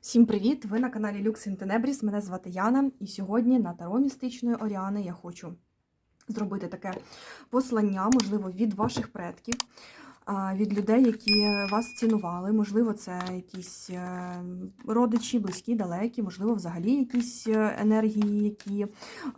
Всім привіт! Ви на каналі Lux in. Мене звати Яна, і сьогодні на таро містичної Оріани я хочу зробити таке послання, можливо, від ваших предків, від людей, які вас цінували. Можливо, це якісь е, родичі, близькі, далекі, можливо, взагалі якісь е, енергії, які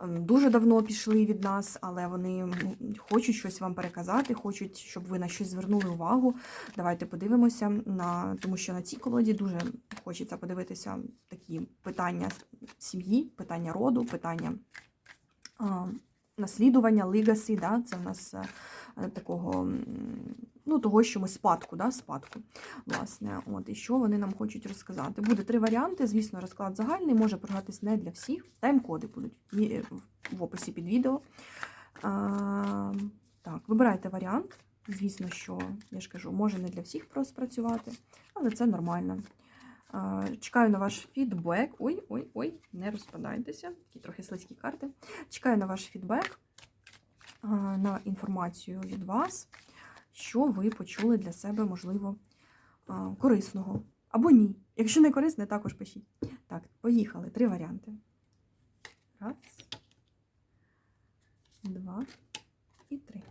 дуже давно пішли від нас, але вони хочуть щось вам переказати, хочуть, щоб ви на щось звернули увагу. Давайте подивимося на тому, що на цій колоді дуже хочеться подивитися такі питання сім'ї, питання роду, питання наслідування, лигасі, да? це в нас е, такого, ну, того, що ми спадку, да? спадку, власне. От, і що вони нам хочуть розказати. Буде три варіанти. Звісно, розклад загальний, може програтись не для всіх. Тайм-коди будуть в описі під відео. А, так, вибирайте варіант. Звісно, що, я ж кажу, може не для всіх просто спрацювати, але це нормально. Чекаю на ваш фідбек. Ой, ой, ой, не розпадайтеся. Такі трохи слизькі карти. Чекаю на ваш фідбек, на інформацію від вас, що ви почули для себе, можливо, корисного. Або ні. Якщо не корисне, також пишіть. Так, поїхали. Три варіанти. Раз, два і три.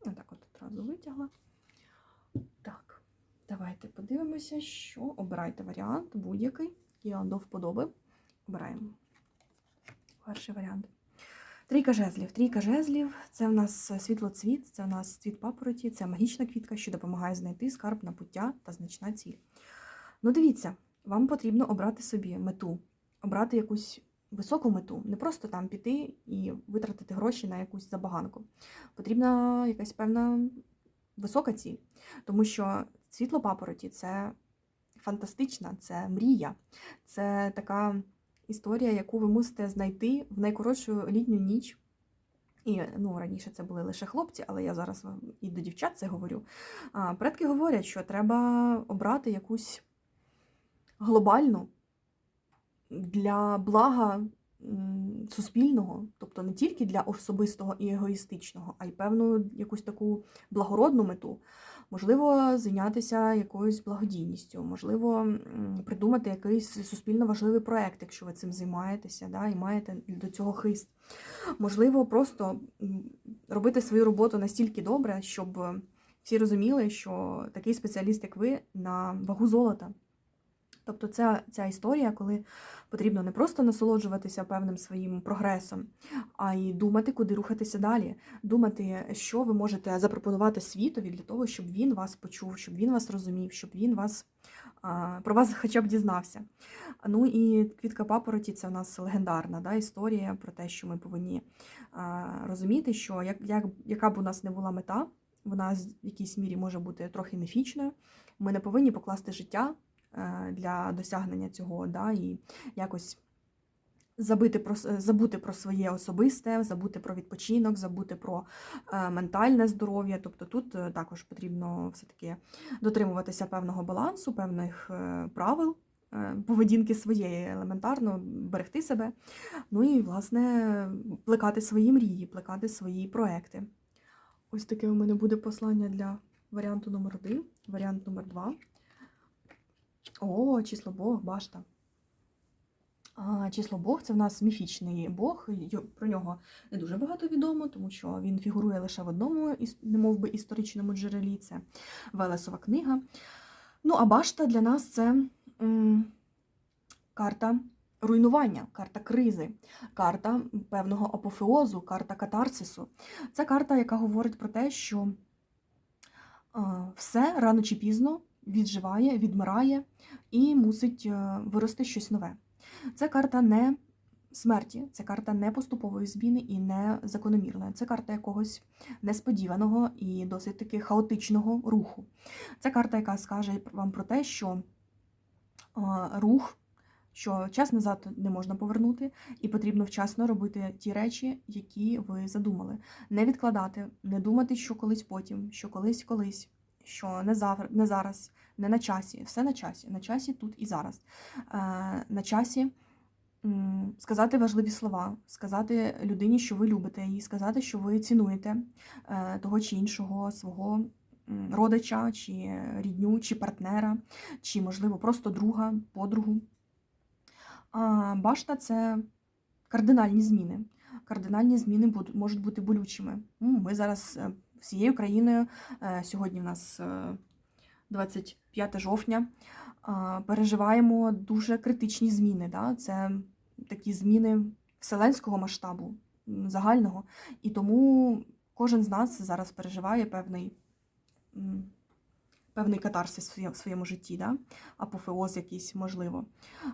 Отак от одразу витягла. Давайте подивимося, що обирайте варіант будь-який, який вам до вподоби. Обираємо. Перший варіант. Трійка жезлів. Трійка жезлів це в нас світлоцвіт, це в нас цвіт папороті, це магічна квітка, що допомагає знайти скарб на пуття та значна ціль. Ну, дивіться, вам потрібно обрати собі мету, обрати якусь високу мету, не просто там піти і витратити гроші на якусь забаганку. Потрібна якась певна висока ціль, тому що світло папороті це фантастична, це мрія, це така історія, яку ви мусите знайти в найкоротшу літню ніч. І ну, раніше це були лише хлопці, але я зараз і до дівчат це говорю. А, Предки говорять, що треба обрати якусь глобальну для блага суспільного, тобто не тільки для особистого і егоїстичного, а й певну якусь таку благородну мету. Можливо, зайнятися якоюсь благодійністю, можливо, придумати якийсь суспільно важливий проект, якщо ви цим займаєтеся, да, і маєте до цього хист. Можливо, просто робити свою роботу настільки добре, щоб всі розуміли, що такий спеціаліст, як ви, на вагу золота. Тобто ця, ця історія, коли потрібно не просто насолоджуватися певним своїм прогресом, а й думати, куди рухатися далі, думати, що ви можете запропонувати світові для того, щоб він вас почув, щоб він вас розумів, щоб він вас про вас хоча б дізнався. Ну і квітка папороті це у нас легендарна да, історія про те, що ми повинні розуміти, що як, як, яка б у нас не була мета, вона в якійсь мірі може бути трохи міфічною. Ми не повинні покласти життя для досягнення цього, да, і якось забити про, забути про своє особисте, забути про відпочинок, забути про е, ментальне здоров'я. Тобто тут е, також потрібно все-таки дотримуватися певного балансу, певних е, правил. е, Поведінки своєї елементарно берегти себе, ну і, власне, плекати свої мрії, плекати свої проекти. Ось таке у мене буде послання для варіанту номер один, варіант номер два. О, число Бог, башта. А, число Бог це в нас міфічний Бог. Про нього не дуже багато відомо, тому що він фігурує лише в одному, іс- немов би, історичному джерелі. Це Велесова книга. Ну, а башта для нас це м, карта руйнування, карта кризи, карта певного апофеозу, карта катарсису. Це карта, яка говорить про те, що все рано чи пізно відживає, відмирає і мусить е, вирости щось нове. Це карта не смерті, це карта не поступової зміни і не закономірної. Це карта якогось несподіваного і досить таки хаотичного руху. Це карта, яка скаже вам про те, що а, рух, що час назад не можна повернути, і потрібно вчасно робити ті речі, які ви задумали. Не відкладати, не думати, що колись потім, що колись колись, що не завтра, не зараз, не на часі. Все на часі, на часі тут і зараз. Е, На часі сказати важливі слова, сказати людині, що ви любите її, сказати, що ви цінуєте е, того чи іншого свого родича, чи рідню, чи партнера, чи, можливо, просто друга, подругу. А башта це кардинальні зміни. Кардинальні зміни можуть бути болючими. Ми зараз е, всією країною, е, сьогодні в нас е, 25 жовтня, переживаємо дуже критичні зміни. Да? Це такі зміни вселенського масштабу, загального. І тому кожен з нас зараз переживає певний, певний катарсис в своєму житті, да? апофеоз якийсь, можливо.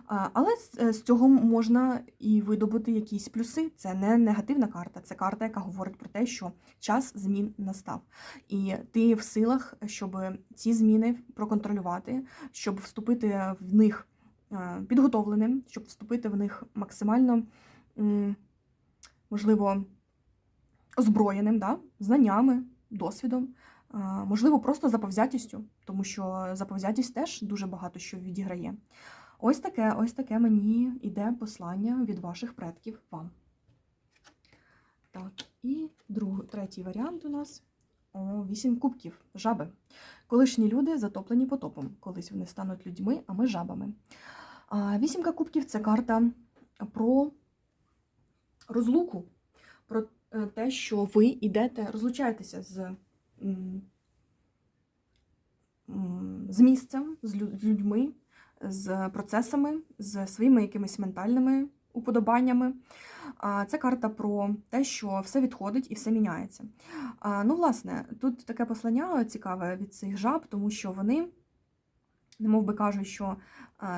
Але з- е, цього можна і видобути якісь плюси. Це не негативна карта, це карта, яка говорить про те, що час змін настав. І ти в силах, щоб ці зміни проконтролювати, щоб вступити в них е, підготовленим, щоб вступити в них максимально, можливо, озброєним, да? знаннями, досвідом, можливо, просто заповзятістю, тому що заповзятість теж дуже багато що відіграє. Ось таке, ось таке мені іде послання від ваших предків вам. Так, і друг, третій варіант у нас о, вісім кубків, жаби. Колишні люди затоплені потопом. Колись вони стануть людьми, а ми жабами. Вісімка кубків це карта про розлуку, про е, те, що ви йдете, розлучаєтеся з, з місцем, з людьми, з процесами, з своїми якимись ментальними уподобаннями. Це карта про те, що все відходить і все міняється. Ну, власне, тут таке послання цікаве від цих жаб, тому що вони, немов би кажуть, що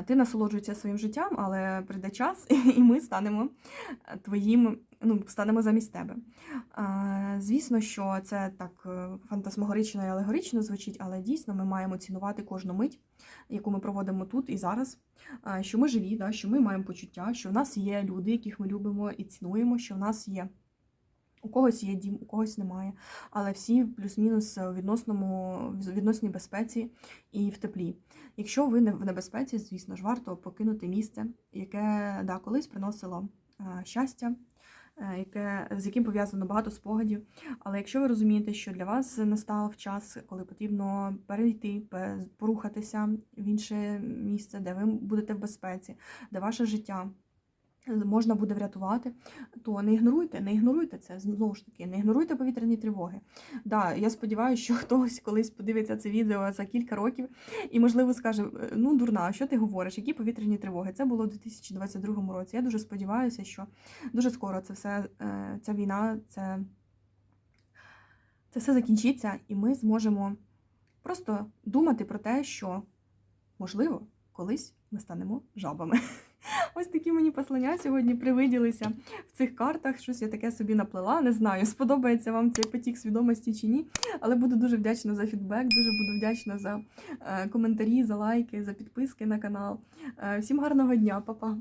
ти насолоджуєшся своїм життям, але прийде час, і ми станемо е, твоїм, ну, станемо замість тебе. А, Звісно, що це так е, фантасмагорично і алегорично звучить, але дійсно ми маємо цінувати кожну мить, яку ми проводимо тут і зараз. Що ми живі, да, що ми маємо почуття, що в нас є люди, яких ми любимо і цінуємо, що в нас є. У когось є дім, у когось немає, але всі плюс-мінус в відносному відносній безпеці і в теплі. Якщо ви не в небезпеці, звісно ж, варто покинути місце, яке да, колись приносило щастя, яке, з яким пов'язано багато спогадів. Але якщо ви розумієте, що для вас настав час, коли потрібно перейти, пе- порухатися в інше місце, де ви будете в безпеці, де ваше життя можна буде врятувати, то не ігноруйте, не ігноруйте це знову ж таки, не ігноруйте повітряні тривоги. Да, я сподіваюся, що хтось колись подивиться це відео за кілька років і, можливо, скаже: «Е, ну, дурна, що ти говориш? Які повітряні тривоги? Це було у 2022 році. Я дуже сподіваюся, що дуже скоро це все, е, ця війна, це, це все закінчиться, і ми зможемо просто думати про те, що можливо колись ми станемо жабами. Ось такі мені послання сьогодні привиділися в цих картах. Щось я таке собі наплела. Не знаю, сподобається вам цей потік свідомості чи ні. Але буду дуже вдячна за фідбек, дуже буду вдячна за е, коментарі, за лайки, за підписки на канал. Е, всім гарного дня, па-па!